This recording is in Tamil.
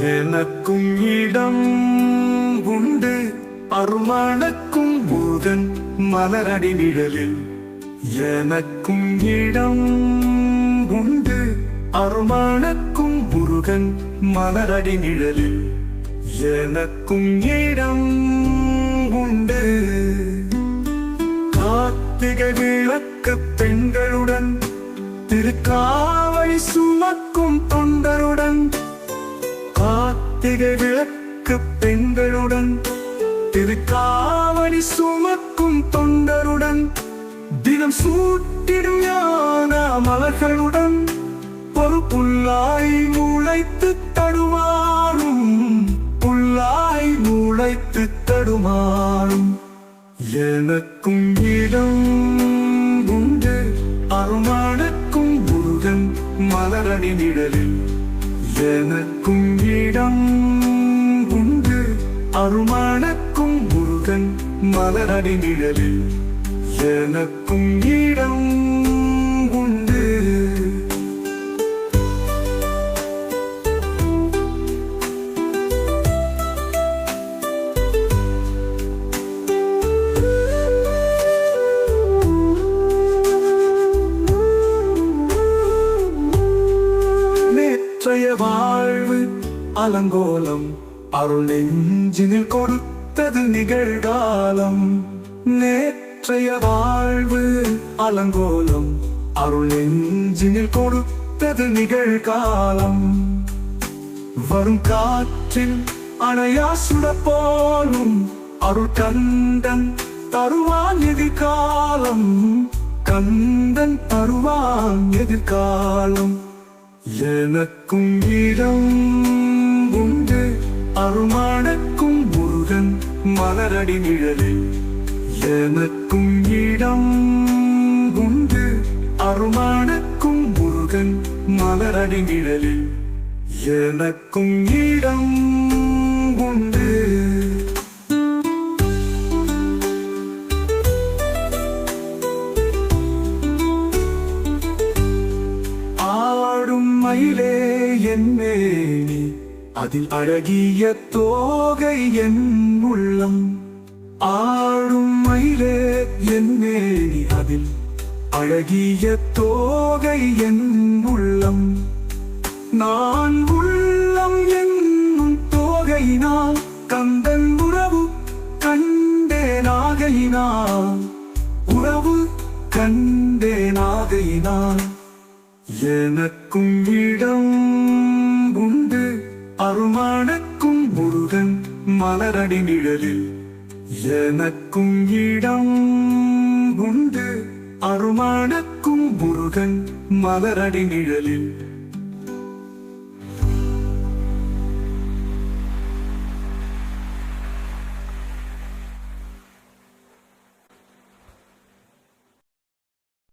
எனக்கும் இடம் உண்டு. அருமணக்கும் பூதன் மலரடி நிழலில். எனக்கும் இடம் உண்டு. அருமணக்கும் முருகன் மலரடி நிழலில். எனக்கும் இடம் உண்டு. கார்த்திகை விளக்கு பெண்களுடன் திருக்காவை சுமக்கும் கார்த்திகை விளக்கு பெண்களுடன் திருக்காவடி சுமக்கும் தொண்டருடன் தினம் சூட்டிடும் ஞான மலர்களுடன் ஒரு முளைத்து தடுமாறும் புல்லாய் முளைத்து தடுமாறும். எனக்கும் இடம் உண்டு அருமானுக்கும் முருகன் மலரணி நிழலில். எனக்கும் அருமானுக்கும் முருகன் மலரடி நிழலில் எனக்கும் இடம் உண்டு. நேற்றைய வாழ்வு அலங்கோலம் அருள் நெஞ்சினில் கொடுத்தது நிகழ்காலம். நேற்றைய வாழ்வு அலங்கோலம். அருள் நெஞ்சினில் கொடுத்தது நிகழ்காலம். வரும் காற்றில் அணையா சுட போலும் அருள் கந்தன் தருவான் எதிர்காலம். கந்தன் தருவான் எதிர்காலம். எனக்கும் இடம் அருமானக்கும் முருகன் மலரடி நிழலில் எனக்கும் இடம் உண்டு. அருமானக்கும் முருகன் மலரடி நிழலில் எனக்கும் இடம் உண்டு. ஆடும் மயிலே என் மேனி. அதில் அழகிய தோகை என் உள்ளம். ஆடும் மயிலே என் மேனி அதில் அழகிய தோகை என் உள்ளம். நான் உள்ளம் என்னும் தோகையினால் கந்தன் உறவு கண்டே நாகையினால். உறவு கண்டே நாகையினால். எனக்கும் இடம் மலரடி நிழலில் எனக்கும் இடம் உண்டு. அருமானக்கும் முருகன் மலரடி நிழலில்